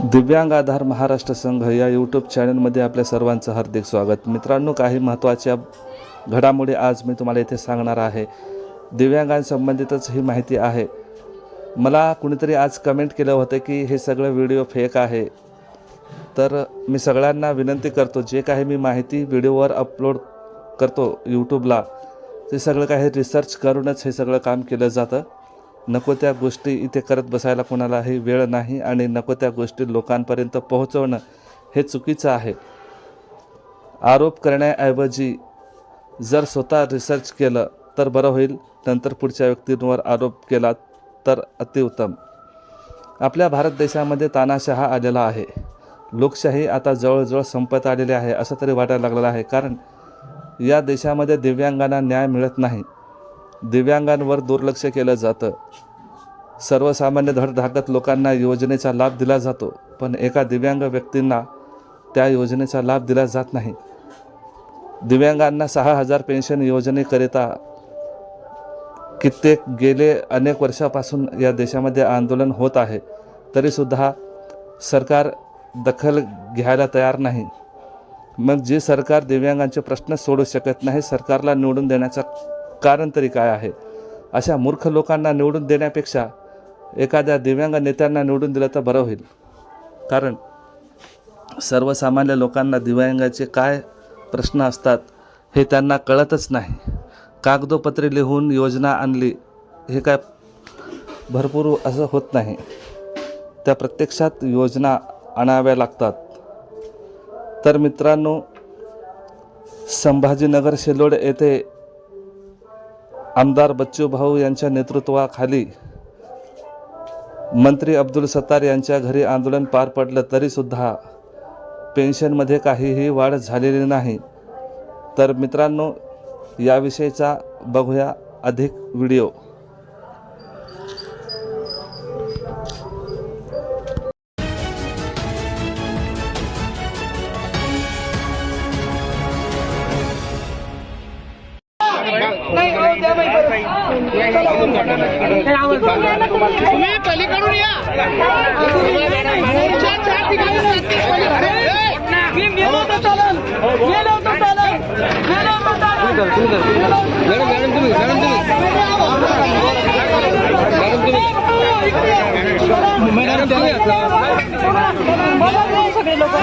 दिव्यांग आधार महाराष्ट्र संघ या यूट्यूब चॅनलमध्ये आपल्या सर्वांचं हार्दिक स्वागत. मित्रांनो काही महत्त्वाच्या घडामोडी आज मी तुम्हाला इथे सांगणार आहे. दिव्यांगांसंबंधितच ही माहिती आहे. मला कुणीतरी आज कमेंट केलं होतं की हे सगळं व्हिडिओ फेक आहे. तर मी सगळ्यांना विनंती करतो जे काही मी माहिती व्हिडिओवर अपलोड करतो यूट्यूबला ते सगळं काही रिसर्च करूनच हे सगळं काम केलं जातं. नको त्या गोष्टी इथे करत बसायला कोणालाही वेळ नाही आणि नको त्या गोष्टी लोकांपर्यंत पोहोचवणं हे चुकीचं आहे. आरोप करण्याऐवजी जर स्वतः रिसर्च केलं तर बरं होईल नंतर पुढच्या व्यक्तींवर आरोप केला तर अतिउत्तम. आपल्या भारत देशामध्ये तानाशहा आलेला आहे. लोकशाही आता जवळजवळ संपत आलेली आहे असं तरी वाटायला लागलेलं आहे कारण या देशामध्ये दिव्यांगांना न्याय मिळत नाही. दिव्यांगांवर दुर्लक्ष केलं जातं. सर्वसामान्य धडधाकत लोकांना योजनेचा लाभ दिला जातो पण एका दिव्यांग व्यक्तींना त्या योजनेचा लाभ दिला जात नाही. दिव्यांगांना सहा हजार पेन्शन योजनेकरिता कित्येक गेले अनेक वर्षापासून या देशामध्ये आंदोलन होत आहे तरीसुद्धा सरकार दखल घ्यायला तयार नाही. मग जे सरकार दिव्यांगांचे प्रश्न सोडू शकत नाही सरकारला निवडून देण्याचा कारण तरी काय आहे? अशा मूर्ख लोकांना निवडून देण्यापेक्षा एखाद्या दिव्यांग नेत्यांना निवडून दिलं तर बरं होईल. कारण सर्वसामान्य लोकांना दिव्यांगाचे काय प्रश्न असतात हे त्यांना कळतच नाही. कागदोपत्रे लिहून योजना आणली हे काय भरपूर असं होत नाही. त्या प्रत्यक्षात योजना आणाव्या लागतात. तर मित्रांनो संभाजीनगर शिलोड येथे आमदार बच्चू भाऊ यांच्या नेतृत्वाखाली मंत्री अब्दुल सत्तार यांच्या घरी आंदोलन पार पडलं तरीसुद्धा पेन्शनमध्ये काहीही वाढ झालेली नाही. तर मित्रांनो याविषयीचा बघूया अधिक व्हिडिओ. तुम्ही पलीकडून या मोर्चा चार ठिकाणी प्रॅक्टिस पलीकडे. मी गेलो तर चालेल गेलो तर चालेल गेलो तर चालेल सगळे लोक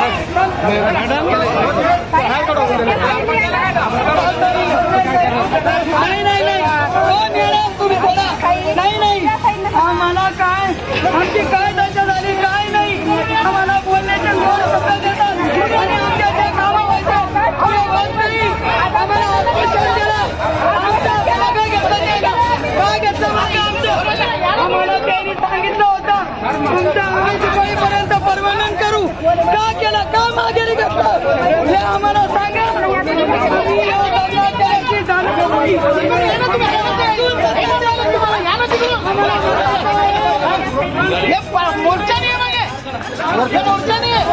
नाही नाही नाही हो, मॅडम, तुम्ही बोला नाही नाही आम्हाला काय आमची काय दशा झाली काय नाही आम्हाला बोलण्याचे दोन शब्द देतात आणि आमच्या त्या कामावर आम्ही होत नाही आम्हाला ऑपरेशन केलं आमचं मागं घेतलं नाही का? का घेतलं मागं आमचं आम्हाला त्यांनी सांगितलं होतं तुमचं आम्ही दिवाळीपर्यंत परवानन करू का केलं का मागे घेतलं हे आम्हाला सांगा नाही. मोर्चा नाही मागे. मोर्चा नाही आहे.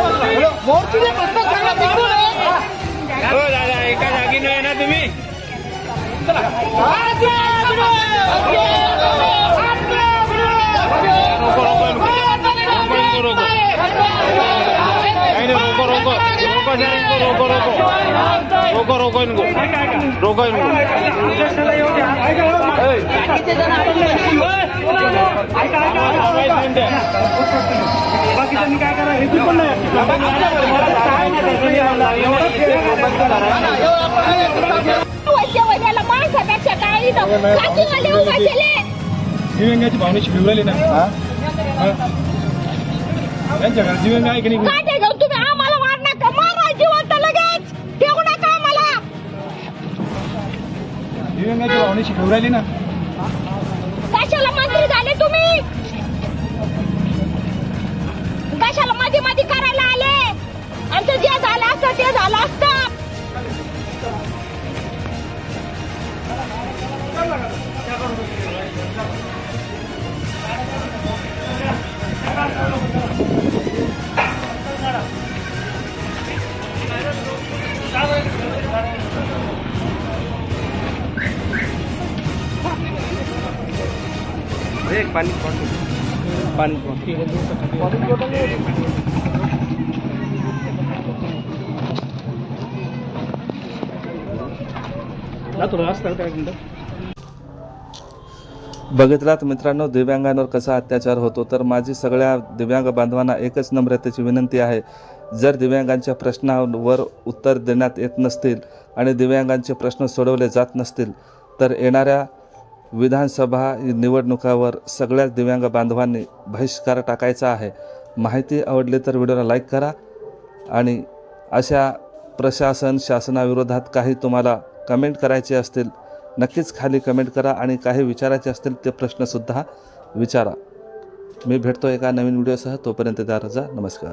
हो, दादा एका जागी नाही ना तुम्ही रोको सर इनको रोको रोको रोको रोको इनको रोको इनको बाकीच्यांनी काय करा हे? चुकून वैद्य वैद्याला माणसापेक्षा काय इथं काचीमध्ये उभा केले दिव्यांगाची भावनेची फिरवली ना त्यांच्या घरात दिव्यांग आहे की नाही? दिव्यांगाची भावनेची फिरवली ना? कशाला मंत्री झाले तुम्ही? कशाला मध्ये मध्ये करायला एक पाणी बघितलात मित्रांनो दिव्यांगांवर कसा अत्याचार होतो तर माझी सगळ्या दिव्यांग बांधवांना एकच नम्रतेची विनंती आहे. जर दिव्यांगांच्या प्रश्नांवर उत्तर देण्यात येत नसतील आणि दिव्यांगांचे प्रश्न सोडवले जात नसतील तर येणाऱ्या विधानसभा निवडणुकावर सगळ्याच दिव्यांग बांधवांनी बहिष्कार टाकायचा आहे. माहिती आवडली तर व्हिडिओला लाईक करा आणि अशा प्रशासन शासनाविरोधात काही तुम्हाला कमेंट करायचे असतील नक्कीच खाली कमेंट करा आणि काही विचारायचे असतील ते प्रश्नसुद्धा विचारा. मी भेटतो एका नवीन व्हिडिओसह. तोपर्यंत त्या रजा. नमस्कार.